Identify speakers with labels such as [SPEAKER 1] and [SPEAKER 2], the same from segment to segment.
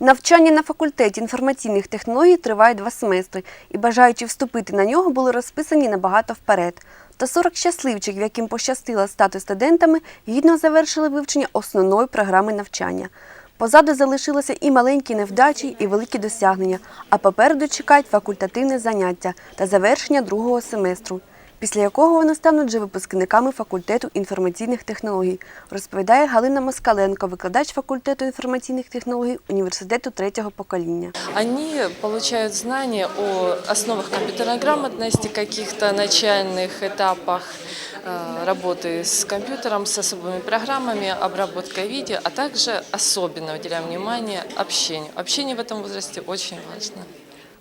[SPEAKER 1] Навчання на факультеті інформаційних технологій триває два семестри, і бажаючи вступити на нього були розписані набагато вперед. Та 40 щасливчиків, яким пощастило стати студентами, гідно завершили вивчення основної програми навчання. Позаду залишилися і маленькі невдачі, і великі досягнення, а попереду чекають факультативне заняття та завершення другого семестру, після якого вони стануть вже випускниками факультету інформаційних технологій, розповідає Галина Москаленко, викладач факультету інформаційних технологій університету третього покоління.
[SPEAKER 2] Они получают знания о основах компьютерной грамотности, каких-то начальных этапах э, работы с компьютером, с особыми программами, обработкой видео, а также особенно уделяем внимание общению. Общение в этом возрасте очень важно.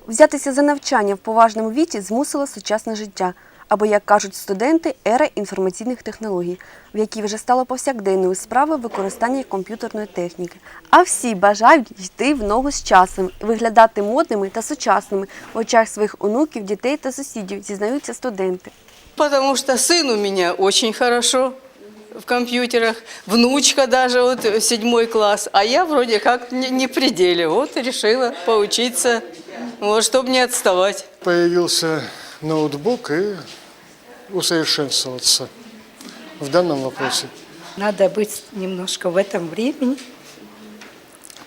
[SPEAKER 1] Взятися за навчання в поважному віці змусило сучасне життя, або, як кажуть студенти, ера інформаційних технологій, в якій вже стало повсякденною справою використання комп'ютерної техніки. А всі бажають йти в ногу з часом і виглядати модними та сучасними в очах своїх онуків, дітей та сусідів, зізнаються студенти.
[SPEAKER 3] Потому что сын у меня очень хорошо в компьютерах, внучка даже вот э, седьмой класс, а я вроде как не, не в пределе. Вот и решила поучиться, вот, чтобы не отставать.
[SPEAKER 4] Появился ноутбук и усовершенствоваться в данном вопросе.
[SPEAKER 5] Надо быть немножко в этом времени,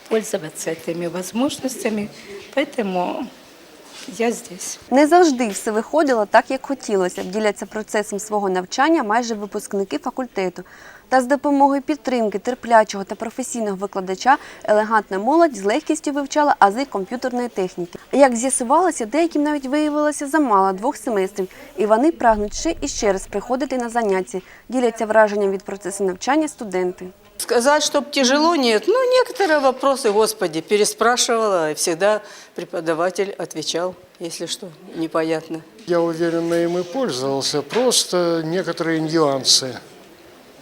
[SPEAKER 5] пользоваться этими возможностями. Поэтому я здесь.
[SPEAKER 1] Не завжди все виходило так, як хотілося. Діляться процесом свого навчання майже випускники факультету. Та з допомогою підтримки терплячого та професійного викладача елегантна молодь з легкістю вивчала ази комп'ютерної техніки. Як з'ясувалося, деяким навіть виявилося замало двох семестрів, і вони прагнуть ще і ще раз приходити на заняття. Діляться враженням від процесу навчання студенти.
[SPEAKER 3] Сказать, чтоб тяжело, нет. Ну, некоторые вопросы, господи, переспрашивала, и всегда преподаватель отвечал, если что, непонятно.
[SPEAKER 4] Я уверенно им и пользовался, просто некоторые нюансы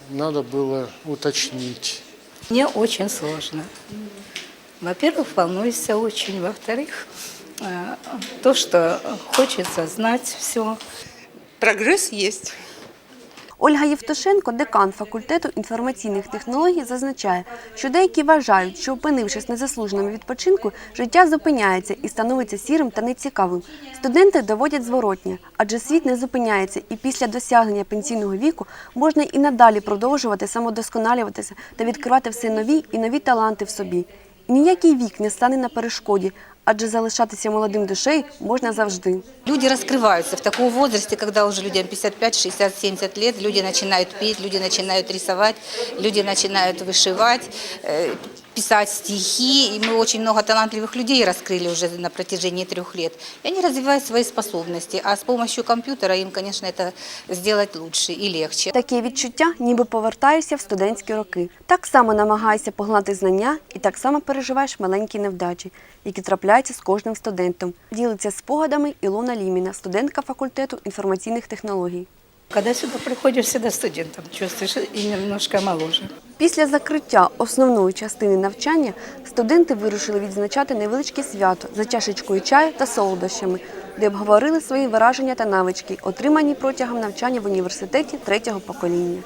[SPEAKER 4] надо было уточнить.
[SPEAKER 5] Мне очень сложно. Во-первых, волнуешься очень. Во-вторых, э, то, что хочется знать все.
[SPEAKER 6] Прогресс есть.
[SPEAKER 1] Ольга Євтушенко, декан факультету інформаційних технологій, зазначає, що деякі вважають, що опинившись на заслуженому відпочинку, життя зупиняється і становиться сірим та нецікавим. Студенти доводять зворотнє, адже світ не зупиняється, і після досягнення пенсійного віку можна і надалі продовжувати самодосконалюватися та відкривати все нові і нові таланти в собі. Ніякий вік не стане на перешкоді, адже залишатися молодим душею можна завжди.
[SPEAKER 7] Люди раскрываются в таком возрасте, когда уже людям 55, 60, 70 лет, люди начинают петь, люди начинают рисовать, люди начинают вышивать, э, писать стихи. И мы очень много талантливых людей раскрыли уже на протяжении трех лет. И они развивают свои способности, а с помощью компьютера им, конечно, это сделать лучше и легче.
[SPEAKER 1] Таке відчуття, ніби повертаєшся в студентські роки. Так само намагаєшся погнати знання і так само переживаєш маленькі невдачі, які трапляються з кожним студентом. Ділиться спогадами Ілона Ліміна, студентка факультету інформаційних технологій.
[SPEAKER 5] Когда сюда приходишь, всегда студентом чувствуешь и немножко моложе.
[SPEAKER 1] Після закриття основної частини навчання студенти вирушили відзначати невеличке свято за чашечкою чаю та солодощами, де обговорили свої враження та навички, отримані протягом навчання в університеті третього покоління.